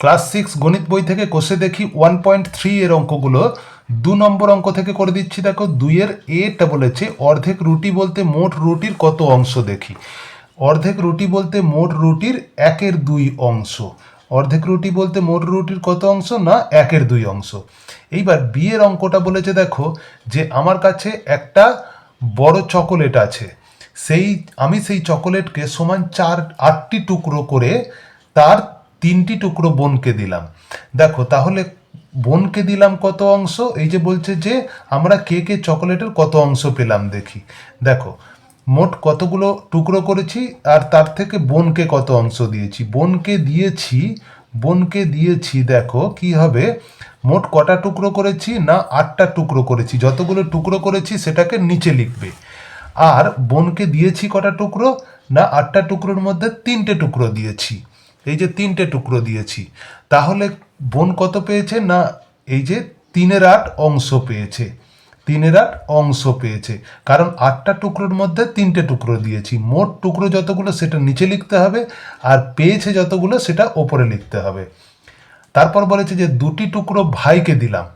Class six গণিত বই থেকে কষে দেখি ওয়ান পয়েন্ট থ্রি এর অঙ্কগুলো। দু নম্বর অঙ্ক থেকে করে দিচ্ছি, দেখো, দুইয়ের এটা বলেছে অর্ধেক রুটি বলতে মোট রুটির কত অংশ দেখি। অর্ধেক রুটি বলতে মোট রুটির একের দুই অংশ। অর্ধেক রুটি বলতে মোট রুটির কত অংশ? না, একের দুই অংশ। এইবার বিয়ের অঙ্কটা বলেছে, দেখো, যে আমার কাছে একটা বড় চকোলেট আছে। সেই, আমি সেই চকোলেটকে সমান চার, আটটি টুকরো করে তার তিনটি টুকরো বোনকে দিলাম। দেখো, তাহলে বোনকে দিলাম কত অংশ? এই যে বলছে যে আমরা কে কে চকোলেটের কত অংশ পেলাম দেখি। দেখো, মোট কতগুলো টুকরো করেছি আর তার থেকে বোনকে কত অংশ দিয়েছি? বোনকে দিয়েছি বোনকে দিয়েছি, দেখো, কি হবে? মোট কটা টুকরো করেছি না আটটা টুকরো করেছি? যতগুলো টুকরো করেছি সেটাকে নিচে লিখবে। আর বোনকে দিয়েছি কটা টুকরো না আটটা টুকরোর মধ্যে তিনটে টুকরো দিয়েছি। এই যে তিনটে টুকরো দিয়েছি, তাহলে বোন কত পেয়েছে না এই যে তিনের আট অংশ পেয়েছে? তিনের আট অংশ পেয়েছে। কারণ আটটা টুকরোর মধ্যে তিনটে টুকরো দিয়েছি। মোট টুকরো যতগুলো সেটা নিচে লিখতে হবে আর পেয়েছে যতগুলো সেটা ওপরে লিখতে হবে। তারপর বলেছে যে দুটি টুকরো ভাইকে দিলাম।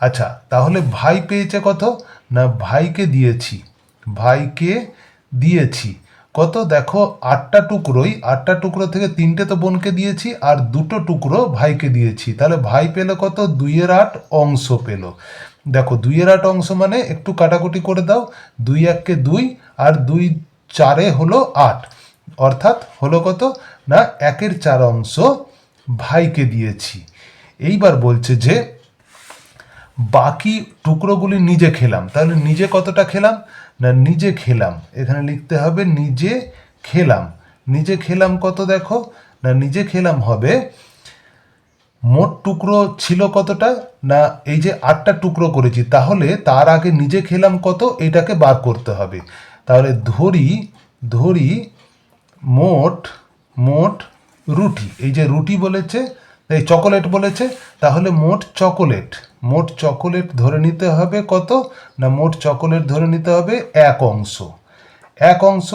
আচ্ছা তাহলে ভাই পেয়েছে কত? না ভাইকে দিয়েছি। ভাইকে দিয়েছি। কত? দেখো, আটটা টুকরোই, আটটা টুকরো থেকে তিনটে তো বোনকে দিয়েছি, আর দুটো টুকরো ভাইকে দিয়েছি। তাহলে ভাই পেল কত? দুইয়ের আট অংশ পেল। দেখো, দুইয়ের আট অংশ মানে একটু কাটাকুটি করে দাও, দুই এককে দুই, আর দুই চারে হলো আট। অর্থাৎ হলো কত? না, একের চার অংশ ভাইকে দিয়েছি। এইবার বলছে যে বাকি টুকরোগুলি নিজে খেলাম। তাহলে নিজে কতটা খেলাম? না, নিজে খেলাম। এখানে লিখতে হবে নিজে খেলাম। নিজে খেলাম কত দেখো? না, নিজে খেলাম হবে মোট টুকরো ছিল কতটা? না, এই যে আটটা টুকরো করেছি, তাহলে তার আগে নিজে খেলাম কত? এটাকে বার করতে হবে। তাহলে ধরি ধরি মোট মোট রুটি। এই যে রুটি বলেছে, এই চকোলেট বলেছে, তাহলে মোট চকোলেট। মোট চকোলেট ধরে নিতে হবে কত? না, মোট চকোলেট ধরে নিতে হবে এক অংশ। এক অংশ?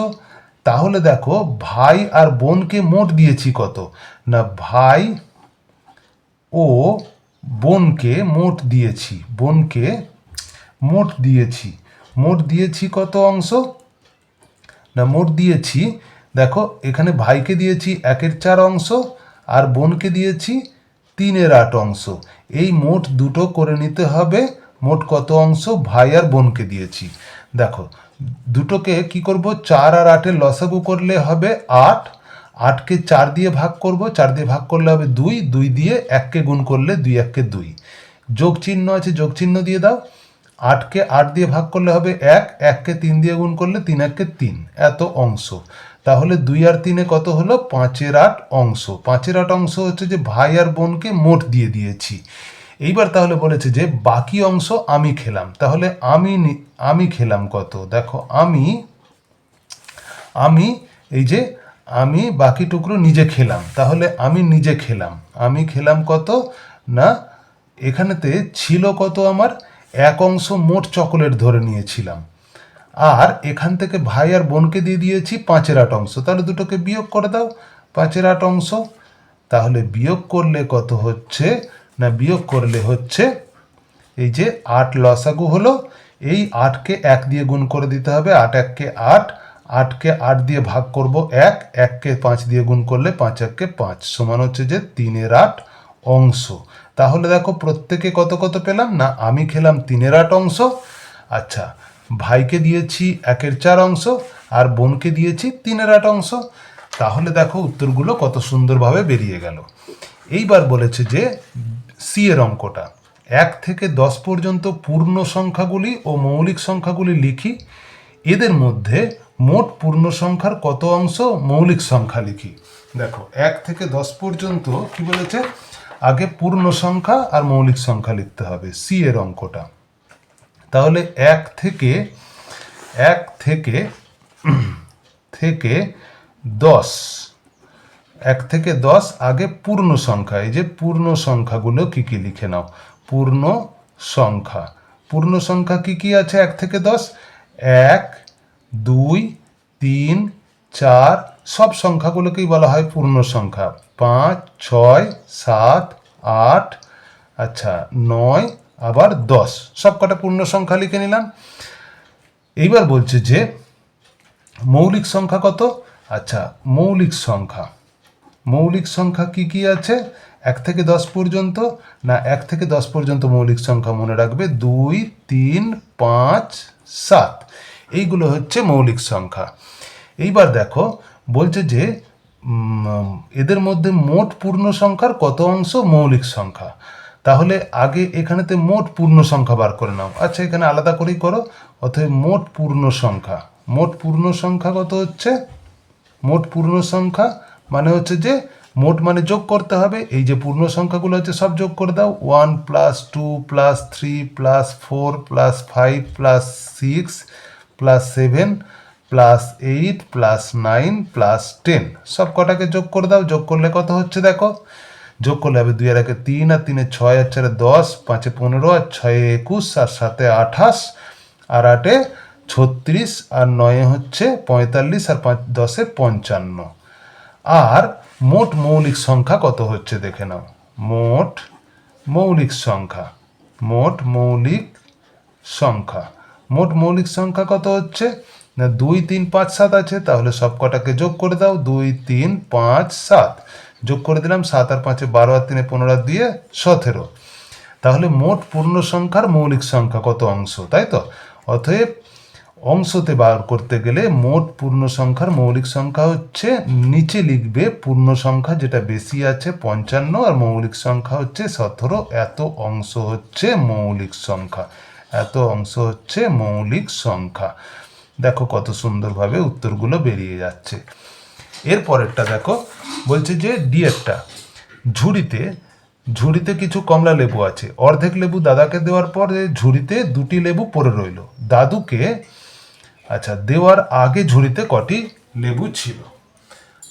তাহলে দেখো, ভাই আর বোনকে মোট দিয়েছি কত? না, ভাই ও বোনকে মোট দিয়েছি। বোনকে মোট দিয়েছি। মোট দিয়েছি কত অংশ? না, মোট দিয়েছি, দেখো, এখানে ভাইকে দিয়েছি একের চার অংশ, আর বোনকে দিয়েছি তিনের আট অংশ। এই মোট দুটো করে নিতে হবে। মোট কত অংশ? ভাই আর বোনকে দিয়েছি। দেখো, দুটোকে কি করব? চার আর আটের লসাগু করলে হবে আট। আটকে চার দিয়ে ভাগ করব। চার দিয়ে ভাগ করলে হবে দুই। দুই দিয়ে এককে গুণ করলে দুই, এককে দুই। যোগ চিহ্ন আছে, যোগ চিহ্ন দিয়ে দাও। আটকে আট দিয়ে ভাগ করলে হবে এক। এককে তিন দিয়ে গুণ করলে তিন, এককে তিন। এত অংশ। তাহলে দুই আর তিনে কত হলো? পাঁচের আট অংশ। পাঁচের আট অংশ হচ্ছে যে ভাই আর বোনকে মোট দিয়ে দিয়েছি। এইবার তাহলে বলেছে যে বাকি অংশ আমি খেলাম। তাহলে আমি আমি খেলাম কত? দেখো, আমি আমি, এই যে আমি বাকি টুকরো নিজে খেলাম। তাহলে আমি নিজে খেলাম। আমি খেলাম কত? না, এখানেতে ছিল কত আমার? এক অংশ মোট চকোলেট ধরে নিয়েছিলাম। আর এখান থেকে ভাই আর বোনকে দিয়ে দিয়েছি পাঁচের আট অংশ। তাহলে দুটোকে বিয়োগ করে দাও পাঁচের আট অংশ। তাহলে বিয়োগ করলে কত হচ্ছে? না, বিয়োগ করলে হচ্ছে এই যে আট লসাগু হলো, এই আটকে এক দিয়ে গুণ করে দিতে হবে। আট এককে আট, আটকে আট দিয়ে ভাগ করব এক, এককে পাঁচ দিয়ে গুণ করলে পাঁচ এককে পাঁচ সমান হচ্ছে যে তিনের আট অংশ। তাহলে দেখো প্রত্যেকে কত কত পেলাম? না, আমি খেলাম তিনের আট অংশ। আচ্ছা ভাইকে দিয়েছি একের চার অংশ আর বোনকে দিয়েছি তিনের আট অংশ। তাহলে দেখো উত্তরগুলো কত সুন্দরভাবে বেরিয়ে গেল। এইবার বলেছে যে সি এর অঙ্কটা। এক থেকে দশ পর্যন্ত পূর্ণ সংখ্যাগুলি ও মৌলিক সংখ্যাগুলি লিখি। এদের মধ্যে মোট পূর্ণ সংখ্যার কত অংশ? মৌলিক সংখ্যা লিখি। দেখো, এক থেকে দশ পর্যন্ত কি বলেছে? আগে পূর্ণ সংখ্যা আর মৌলিক সংখ্যা লিখতে হবে। সি এর অঙ্কটা। তাহলে এক থেকে এক থেকে থেকে দশ। এক থেকে দশ আগে পূর্ণ সংখ্যা। এই যে পূর্ণ সংখ্যাগুলো কি কি লিখে নাও? পূর্ণ সংখ্যা। পূর্ণ সংখ্যা কি কি আছে এক থেকে দশ? এক, দুই, তিন, চার, সব সংখ্যাগুলোকেই বলা হয় পূর্ণ সংখ্যা। পাঁচ, ছয়, সাত, আট আচ্ছা নয় আবার দশ। সব কটা পূর্ণ সংখ্যা লিখে নিলাম। এইবার বলছে যে, মৌলিক সংখ্যা কত? আচ্ছা মৌলিক সংখ্যা। মৌলিক সংখ্যা কি কি আছে? এক থেকে দশ পর্যন্ত? না, এক থেকে দশ পর্যন্ত মৌলিক সংখ্যা মনে রাখবে। দুই, তিন, পাঁচ, সাত। এইগুলো হচ্ছে মৌলিক সংখ্যা। এইবার দেখো, বলছে যে এদের মধ্যে মোট পূর্ণ সংখ্যার কত অংশ মৌলিক সংখ্যা? তাহলে আগে এখানেতে মোট পূর্ণ সংখ্যা বার করে নাও। আচ্ছা এখানে আলাদা করেই করো, অতএব মোট পূর্ণ সংখ্যা। মোট পূর্ণ সংখ্যা কত হচ্ছে? মোট পূর্ণ সংখ্যা মানে হচ্ছে যে, মোট মানে যোগ করতে হবে। এই যে পূর্ণ সংখ্যাগুলো হচ্ছে সব যোগ করে দাও। One plus two plus three plus four plus five plus six plus seven plus eight plus nine plus ten. সব কটাকে যোগ করে দাও। যোগ করলে কত হচ্ছে দেখো? যোগ করলে হবে দুই আর একে তিন আর তিনে ছয় আর চারে দশ, পাঁচে পনেরো আর ছয়ে একুশ আর সাতে আঠাশ আর আটে ছত্রিশ আর নয়ে হচ্ছে পঁয়তাল্লিশ আর পাঁচ, দশে পঞ্চান্ন। আর মোট মৌলিক সংখ্যা কত হচ্ছে দেখে নাও। মোট মৌলিক সংখ্যা, মোট মৌলিক সংখ্যা। মোট মৌলিক সংখ্যা কত হচ্ছে? না দুই, তিন, পাঁচ, সাত আছে, তাহলে সব কটাকে যোগ করে দাও, দুই, তিন, পাঁচ, সাত। যোগ করে দিলাম সাত আর পাঁচে বারো আর তিনে পনেরো আর দিয়ে সতেরো। তাহলে মোট পূর্ণ সংখ্যার মৌলিক সংখ্যা কত অংশ, তাই তো? অতএব অংশতে বার করতে গেলে মোট পূর্ণ সংখ্যার মৌলিক সংখ্যা হচ্ছে, নিচে লিখবে পূর্ণ সংখ্যা যেটা বেশি আছে পঞ্চান্ন আর মৌলিক সংখ্যা হচ্ছে সতেরো। এত অংশ হচ্ছে মৌলিক সংখ্যা। এত অংশ হচ্ছে মৌলিক সংখ্যা। দেখো কত সুন্দরভাবে উত্তরগুলো বেরিয়ে যাচ্ছে। এরপরেরটা দেখো, বলছে যে ডিএরটা, ঝুড়িতে ঝুড়িতে কিছু কমলা লেবু আছে। অর্ধেক লেবু দাদাকে দেওয়ার পরে ঝুড়িতে দুটি লেবু পড়ে রইল। দাদুকে আচ্ছা দেওয়ার আগে ঝুড়িতে কটি লেবু ছিল।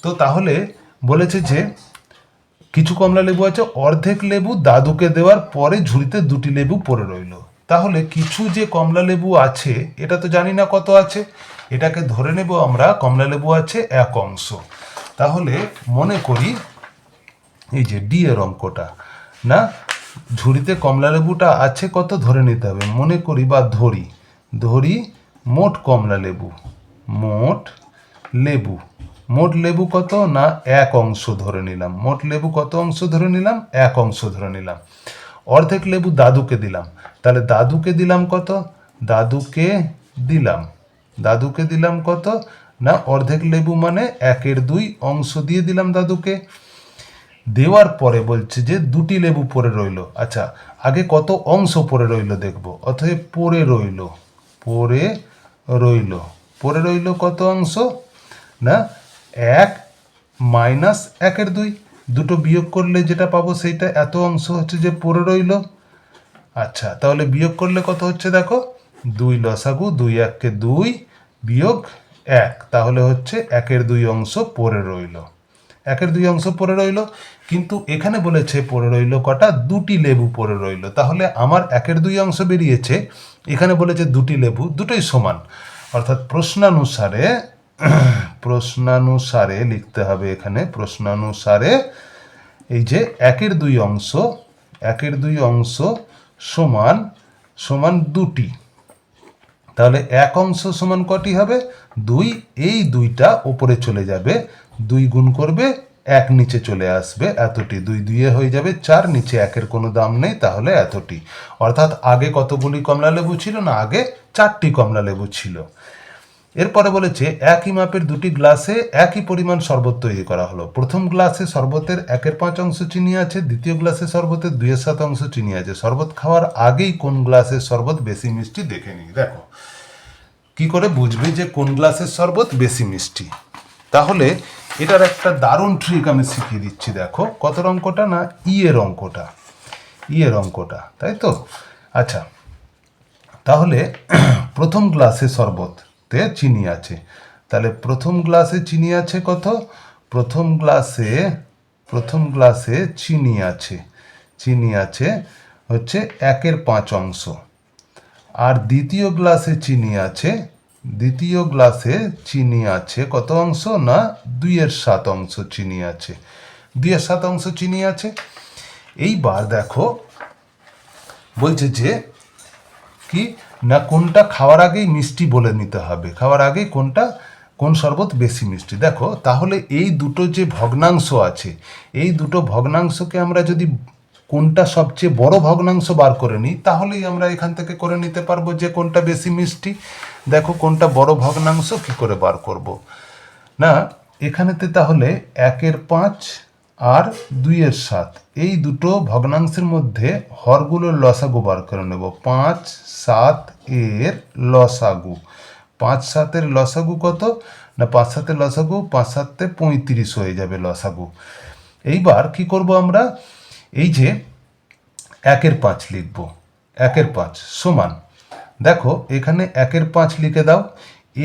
তো তাহলে বলেছে যে কিছু কমলা লেবু আছে, অর্ধেক লেবু দাদুকে দেওয়ার পরে ঝুড়িতে দুটি লেবু পড়ে রইল। তাহলে কিছু যে কমলা লেবু আছে, এটা তো জানি না কত আছে। এটাকে ধরে নেব আমরা, কমলা লেবু আছে এক অংশ। তাহলে মনে করি এই যে ডি এর অঙ্কটা, না? ঝুড়িতে কমলা লেবুটা আছে কত? ধরে নিতে হবে। মনে করি বা ধরি ধরি মোট কমলা লেবু, মোট লেবু। মোট লেবু কত? না, এক অংশ ধরে নিলাম। মোট লেবু কত অংশ ধরে নিলাম? এক অংশ ধরে নিলাম। অর্ধেক লেবু দাদুকে দিলাম। তাহলে দাদুকে দিলাম কত? দাদুকে দিলাম। দাদুকে দিলাম কত? না, অর্ধেক লেবু মানে একের দুই অংশ দিয়ে দিলাম দাদুকে। দেওয়ার পরে বলছে যে দুটি লেবু পরে রইল। আচ্ছা আগে কত অংশ পরে রইল দেখব। অতএব পরে রইল পরে রইল পরে রইল কত অংশ? না, এক মাইনাস একের দুই। দুটো বিয়োগ করলে যেটা পাবো সেইটা এত অংশ হচ্ছে যে পরে রইল। আচ্ছা তাহলে বিয়োগ করলে কত হচ্ছে দেখো? দুই লসাগু, দুই এককে দুই বিয়োগ এক, তাহলে হচ্ছে একের দুই অংশ পড়ে রইল। একের দুই অংশ পড়ে রইল, কিন্তু এখানে বলেছে পড়ে রইল কটা? দুটি লেবু পড়ে রইল। তাহলে আমার একের দুই অংশ বেরিয়েছে, এখানে বলেছে দুটি লেবু, দুটোই সমান। অর্থাৎ প্রশ্নানুসারে প্রশ্নানুসারে লিখতে হবে এখানে, প্রশ্নানুসারে এই যে একের দুই অংশ, একের দুই অংশ সমান সমান দুটি। তাহলে এক অংশ সমান কটি হবে? দুই, এই দুইটা ওপরে চলে যাবে। দুই গুণ করবে, এক নিচে চলে আসবে। এতটি দুই দুইয়ে হয়ে যাবে, চার নিচে একের কোনো দাম নেই, তাহলে এতটি। অর্থাৎ আগে কতগুলি কমলা লেবু ছিল না? আগে চারটি কমলা লেবু ছিল। এরপরে বলেছে, একই মাপের দুটি গ্লাসে একই পরিমাণ শরবত তৈরি করা হলো। প্রথম গ্লাসে শরবতের একের পাঁচ অংশ চিনি আছে, দ্বিতীয় গ্লাসে শরবতের দুইয়ের সাত অংশ চিনি আছে। শরবত খাওয়ার আগেই কোন গ্লাসের শরবত বেশি মিষ্টি দেখে নিই। দেখো, কি করে বুঝবে যে কোন গ্লাসের শরবত বেশি মিষ্টি? তাহলে এটার একটা দারুণ ট্রিক আমি শিখিয়ে দিচ্ছি, দেখো। কত অঙ্কটা না ই এর অঙ্কটা? ই এর অঙ্কটা, তাই তো? আচ্ছা তাহলে প্রথম গ্লাসে শরবতে চিনি আছে। তাহলে প্রথম গ্লাসে চিনি আছে কত? প্রথম গ্লাসে প্রথম গ্লাসে চিনি আছে। চিনি আছে হচ্ছে একের পাঁচ অংশ। আর দ্বিতীয় গ্লাসে চিনি আছে, দ্বিতীয় গ্লাসে চিনি আছে কত অংশ না দুইয়ের সাত অংশ চিনি আছে। দুইয়ের সাত অংশ চিনি আছে। এইবার দেখো, বলছে যে কি না কোনটা খাওয়ার আগেই মিষ্টি বলে নিতে হবে, খাওয়ার আগে কোনটা, কোন শরবত বেশি মিষ্টি। দেখো, তাহলে এই দুটো যে ভগ্নাংশ আছে, এই দুটো ভগ্নাংশকে আমরা যদি কোনটা সবচেয়ে বড় ভগ্নাংশ বার করে নিই, তাহলেই আমরা এখান থেকে করে নিতে পারব যে কোনটা বেশি মিষ্টি। দেখো, কোনটা বড় ভগ্নাংশ কি করে বার করব? না, এখানেতে তাহলে একের পাঁচ আর দুইয়ের সাত। এই দুটো ভগ্নাংশের মধ্যে হরগুলোর লসাগু বার করে নেব। পাঁচ সাত এর লসাগু। পাঁচ সাতের লসাগু কত? না, পাঁচ সাতের লসাগু, পাঁচ সাতে পঁয়ত্রিশ হয়ে যাবে লসাগু। এইবার কি করব আমরা? এই যে একের পাঁচ লিখব। একের পাঁচ সমান। দেখো, এখানে একের পাঁচ লিখে দাও।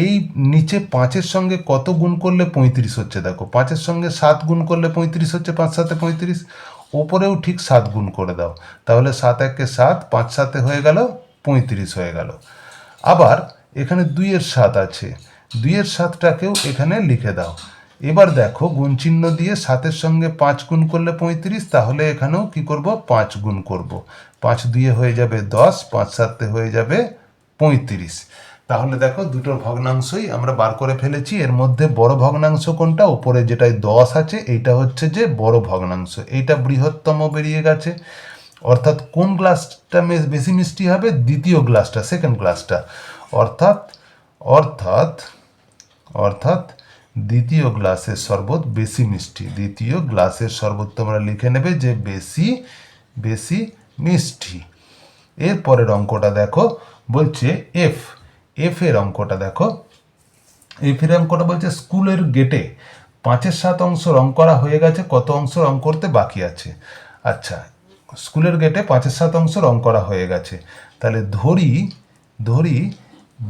এই নিচে পাঁচের সঙ্গে কত গুণ করলে পঁয়ত্রিশ হচ্ছে? দেখো, পাঁচের সঙ্গে সাত গুণ করলে পঁয়ত্রিশ হচ্ছে, পাঁচ সাথে পঁয়ত্রিশ। ওপরেও ঠিক সাত গুণ করে দাও। তাহলে সাত একে সাত, পাঁচ সাতে হয়ে গেল পঁয়ত্রিশ হয়ে গেল। আবার এখানে দুইয়ের সাত আছে। দুইয়ের সাতটাকেও এখানে লিখে দাও। এবার দেখো গুণ চিহ্ন দিয়ে সাতের সঙ্গে পাঁচ গুণ করলে পঁয়ত্রিশ, তাহলে এখানেও কি করব? পাঁচ গুণ করব। পাঁচ দুইয়ে হয়ে যাবে দশ, পাঁচ সাতে হয়ে যাবে পঁয়ত্রিশ। তাহলে দেখো দুটো ভগ্নাংশই আমরা বার করে ফেলেছি। এর মধ্যে বড় ভগ্নাংশ কোনটা? উপরে যেটাই দশ আছে, এইটা হচ্ছে যে বড় ভগ্নাংশ। এইটা বৃহত্তম বেরিয়ে গেছে। অর্থাৎ কোন গ্লাসটা বেশি মিষ্টি হবে? দ্বিতীয় গ্লাসটা সেকেন্ড গ্লাসটা। অর্থাৎ অর্থাৎ অর্থাৎ দ্বিতীয় গ্লাসের শরবত বেশি মিষ্টি। দ্বিতীয় গ্লাসের শরবত তোমরা লিখে নেবে যে বেশি বেশি মিষ্টি। এরপরের অঙ্কটা দেখো, বলছে এফ এফ এর অঙ্কটা দেখো। এই ফের অঙ্কটা বলছে স্কুলের গেটে পাঁচের সাত অংশ রং করা হয়ে গেছে, কত অংশ রং করতে বাকি আছে? আচ্ছা স্কুলের গেটে পাঁচের সাত অংশ রং করা হয়ে গেছে। তাহলে ধরি ধরি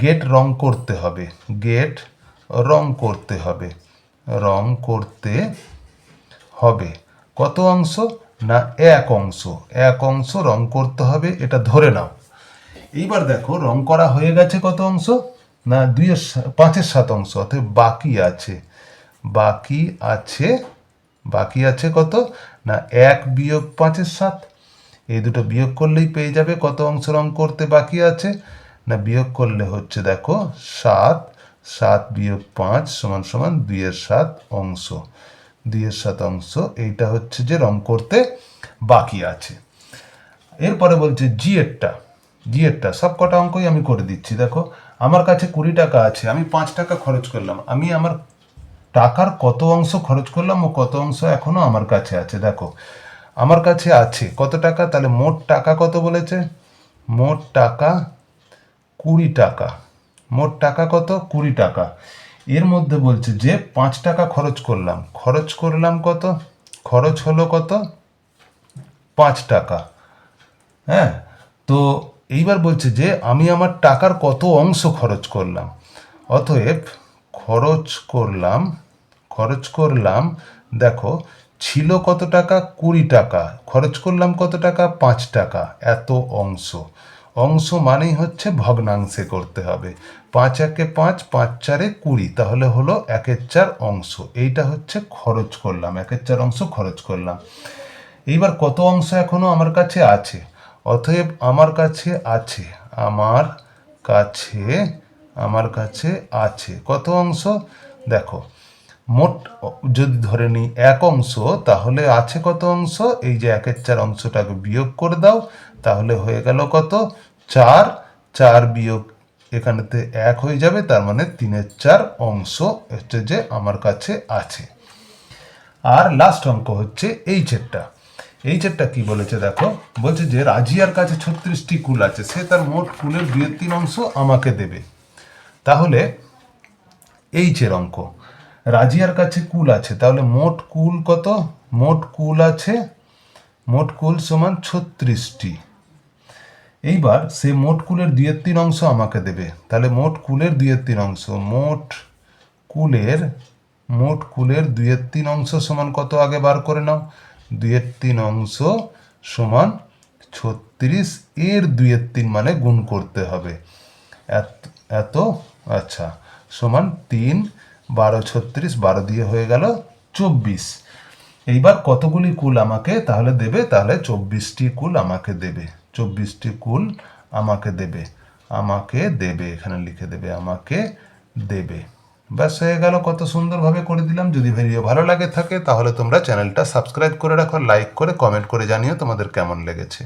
গেট রং করতে হবে গেট রং করতে হবে, রং করতে হবে। কত অংশ না এক অংশ? এক অংশ রং করতে হবে, এটা ধরে নাও। এইবার দেখো, রং করা হয়ে গেছে কত অংশ? না, দুইয়ের পাঁচের সাত অংশ, অতএব বাকি আছে। বাকি আছে বাকি আছে কত? না, এক বিয়োগ পাঁচের সাত। এই দুটো বিয়োগ করলেই পেয়ে যাবে কত অংশ রং করতে বাকি আছে? না, বিয়োগ করলে হচ্ছে দেখো, সাত সাত বিয়োগ পাঁচ সমান সমান দুইয়ের সাত অংশ। দুইয়ের সাত অংশ, এইটা হচ্ছে যে রং করতে বাকি আছে। এরপরে বলছে জিএরটা জিএরটা সব কটা অঙ্কই আমি করে দিচ্ছি, দেখো। আমার কাছে কুড়ি টাকা আছে, আমি পাঁচ টাকা খরচ করলাম। আমি আমার টাকার কত অংশ খরচ করলাম ও কত অংশ এখনও আমার কাছে আছে, দেখো। আমার কাছে আছে, কত টাকা? তাহলে মোট টাকা কত বলেছে? মোট টাকা কুড়ি টাকা। মোট টাকা কত? কুড়ি টাকা। এর মধ্যে বলছে যে পাঁচ টাকা খরচ করলাম। খরচ করলাম কত? খরচ হলো কত? পাঁচ টাকা। হ্যাঁ? তো এইবার বলছে যে, আমি আমার টাকার কত অংশ খরচ করলাম? অতএব খরচ করলাম খরচ করলাম, দেখো, ছিল কত টাকা? কুড়ি টাকা। খরচ করলাম কত টাকা? পাঁচ টাকা। এত অংশ। অংশ মানেই হচ্ছে ভগ্নাংশে করতে হবে। পাঁচ একে পাঁচ পাঁচ চারে কুড়ি। তাহলে হলো একের চার অংশ। এইটা হচ্ছে খরচ করলাম। একের চার অংশ খরচ করলাম। এইবার কত অংশ এখনও আমার কাছে আছে? অতএব আমার কাছে আছে, আমার কাছে আমার কাছে আছে। কত অংশ? দেখো, মোট যদি ধরে নিই এক অংশ, তাহলে আছে কত অংশ? এই যে একের চার অংশটাকে বিয়োগ করে দাও, তাহলে হয়ে গেল কত? চার চার বিয়োগ এখানেতে এক হয়ে যাবে, তার মানে তিনের চার অংশ হচ্ছে যে আমার কাছে আছে। আর লাস্ট অঙ্ক হচ্ছে এই চেটটা এই চেটটা কি বলেছে দেখো? বলছে যে রাজিয়ার কাছে ছত্রিশটি কুল আছে, সে তার মোট কুলের দুই তিন অংশ আমাকে দেবে। তাহলে এই চের অঙ্ক। রাজিয়ার কাছে কুল আছে, তাহলে মোট কুল কত? মোট কুল আছে, মোট কুল সমান ছত্রিশটি। এইবার সে মোট কুলের দুইয়ের তিন অংশ আমাকে দেবে। তাহলে মোট কুলের দুইয়ের তিন অংশ, মোট কুলের মোট কুলের দুইয়ের তিন অংশ সমান কত? আগে বার করে নাও। দুইয়ের তিন অংশ সমান ছত্রিশ এর দুইয়ের তিন মানে গুণ করতে হবে। এত আচ্ছা সমান তিন, বারো ছত্রিশ, বারো দিয়ে হয়ে গেল চব্বিশ। এইবার কতগুলি কুল আমাকে তাহলে দেবে? তাহলে চব্বিশটি কুল আমাকে দেবে। চব্বিশটি কুল আমাকে দেবে। আমাকে দেবে, এখানে লিখে দেবে, আমাকে দেবে। ব্যাস হয়ে গেল, কত সুন্দরভাবে করে দিলাম। যদি ভিডিও ভালো লাগে থাকে, তাহলে তোমরা চ্যানেলটা সাবস্ক্রাইব করে রাখো লাইক করে কমেন্ট করে জানিও তোমাদের কেমন লেগেছে।